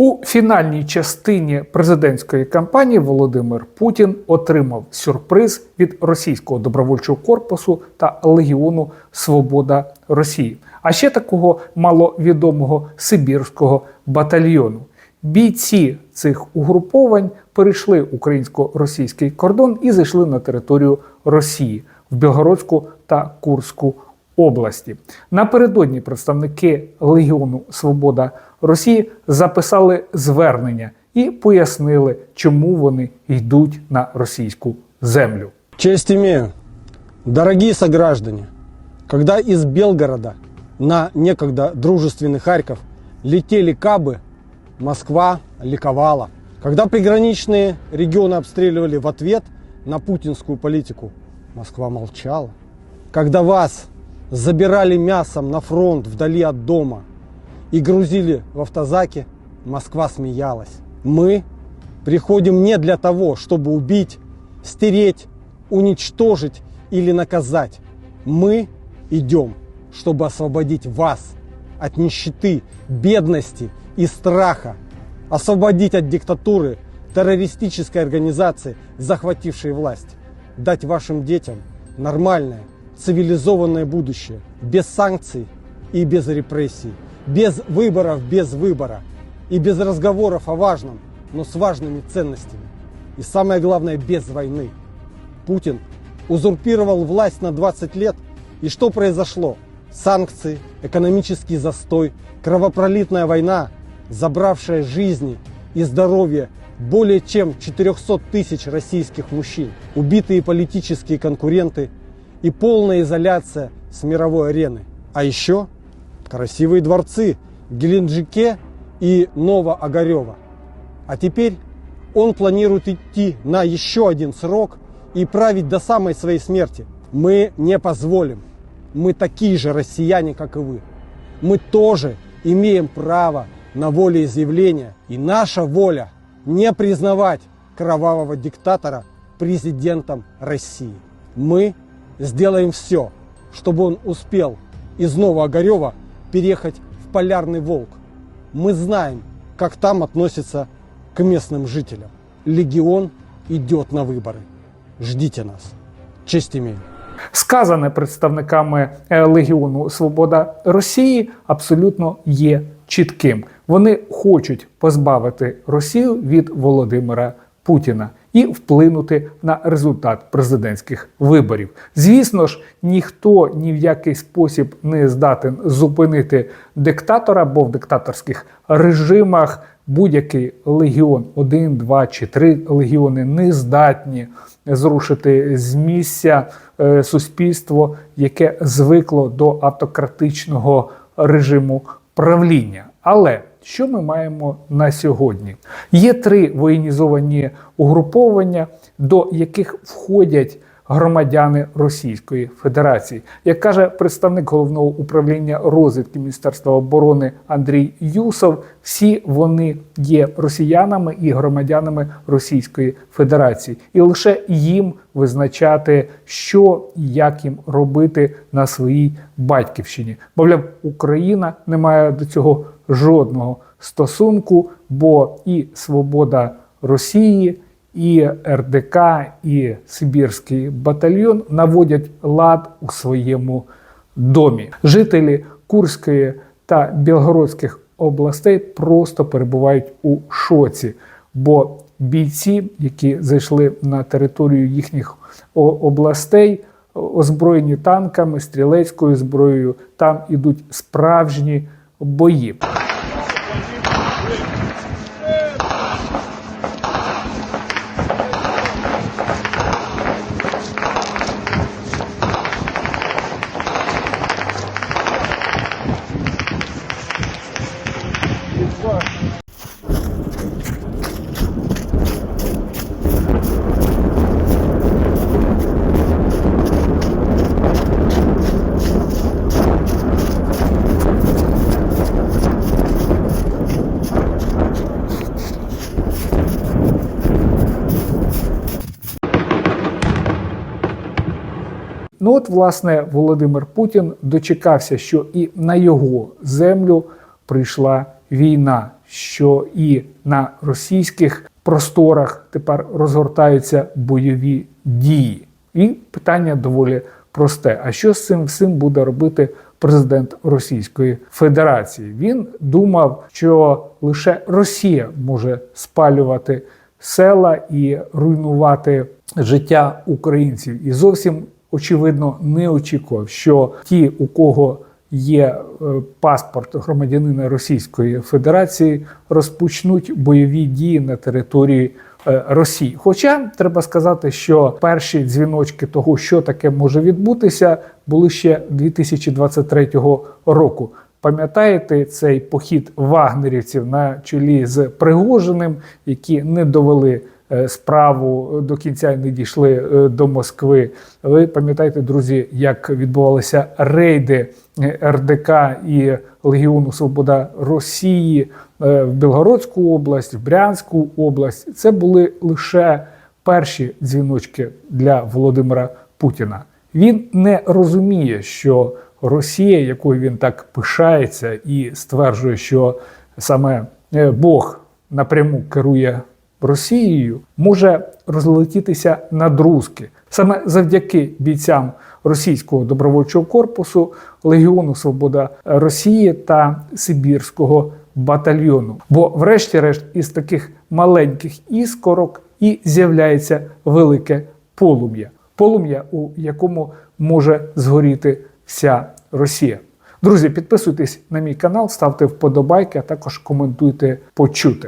У фінальній частині президентської кампанії Володимир Путін отримав сюрприз від російського добровольчого корпусу та легіону Свобода Росії, а ще такого маловідомого Сибірського батальйону. Бійці цих угруповань перейшли українсько-російський кордон і зайшли на територію Росії в Білгородську та Курську області. Напередодні представники Легіону Свобода Росії записали звернення і пояснили, чому вони йдуть на російську землю. Честь имею. Дорогие сограждане, когда из Белгорода на некогда дружественный Харьков летели кабы, Москва ликовала. Когда приграничные регионы обстреливали в ответ на путинскую политику, Москва молчала. Когда вас забирали мясом на фронт вдали от дома и грузили в автозаки, Москва смеялась. Мы приходим не для того, чтобы убить, стереть, уничтожить или наказать. Мы идем, чтобы освободить вас от нищеты, бедности и страха, освободить от диктатуры террористической организации, захватившей власть, дать вашим детям нормальное, цивилизованное будущее, без санкций и без репрессий, без выборов, без выбора и без разговоров о важном, но с важными ценностями. И самое главное, без войны. Путин узурпировал власть на 20 лет. И что произошло? Санкции, экономический застой, кровопролитная война, забравшая жизни и здоровье более чем 400 тысяч российских мужчин, убитые политические конкуренты и полная изоляция с мировой арены. А еще красивые дворцы в Геленджике и Новоогарево. А теперь он планирует идти на еще один срок и править до самой своей смерти. Мы не позволим. Мы такие же россияне, как и вы. Мы тоже имеем право на волеизъявление. И наша воля не признавать кровавого диктатора президентом России. Мы сделаем все, чтобы он успел из Новоогарева переехать в Полярный Волк. Мы знаем, как там относятся к местным жителям. Легион идет на выборы. Ждите нас. Честь имею. Сказане представниками е, Легіону Свобода Росії абсолютно є чітким. Вони хочуть позбавити Росію від Володимира Путіна і вплинути на результат президентських виборів. Звісно ж, ніхто ні в який спосіб не здатен зупинити диктатора, бо в диктаторських режимах будь-який легіон, один, два чи три легіони не здатні зрушити з місця е, суспільство, яке звикло до автократичного режиму правління. Але що ми маємо на сьогодні? Є три воєнізовані угруповання, до яких входять громадяни Російської Федерації. Як каже представник головного управління розвідки Міністерства оборони Андрій Юсов, всі вони є росіянами і громадянами Російської Федерації, і лише їм визначати, що і як їм робити на своїй батьківщині. Мовляв, Україна не має до цього жодного стосунку, бо і свобода Росії і РДК, і Сибірський батальйон наводять лад у своєму домі. Жителі Курської та Білгородських областей просто перебувають у шоці, бо бійці, які зайшли на територію їхніх областей, озброєні танками, стрілецькою зброєю, там ідуть справжні бої. Ну от, власне, Володимир Путін дочекався, що і на його землю прийшла війна, що і на російських просторах тепер розгортаються бойові дії. І питання доволі просте: а що з цим всім буде робити президент Російської Федерації? Він думав, що лише Росія може спалювати села і руйнувати життя українців, і зовсім очевидно не очікував, що ті, у кого є е, паспорт громадянина Російської Федерації, розпочнуть бойові дії на території е, Росії. Хоча треба сказати, що перші дзвіночки того, що таке може відбутися, були ще 2023 року. Пам'ятаєте цей похід вагнерівців на чолі з Пригожиним, які не довели справу до кінця не дійшли е, до Москви. Ви пам'ятаєте, друзі, як відбувалися рейди е, РДК і Легіону Свобода Росії е, в Білгородську область, в Брянську область. Це були лише перші дзвіночки для Володимира Путіна. Він не розуміє, що Росія, якою він так пишається і стверджує, що саме е, Бог напряму керує Росією, може розлетітися на друзки. Саме завдяки бійцям російського добровольчого корпусу, Легіону Свобода Росії та Сибірського батальйону. Бо, врешті-решт, із таких маленьких іскорок і з'являється велике полум'я. Полум'я, у якому може згоріти вся Росія. Друзі, підписуйтесь на мій канал, ставте вподобайки, а також коментуйте почуте.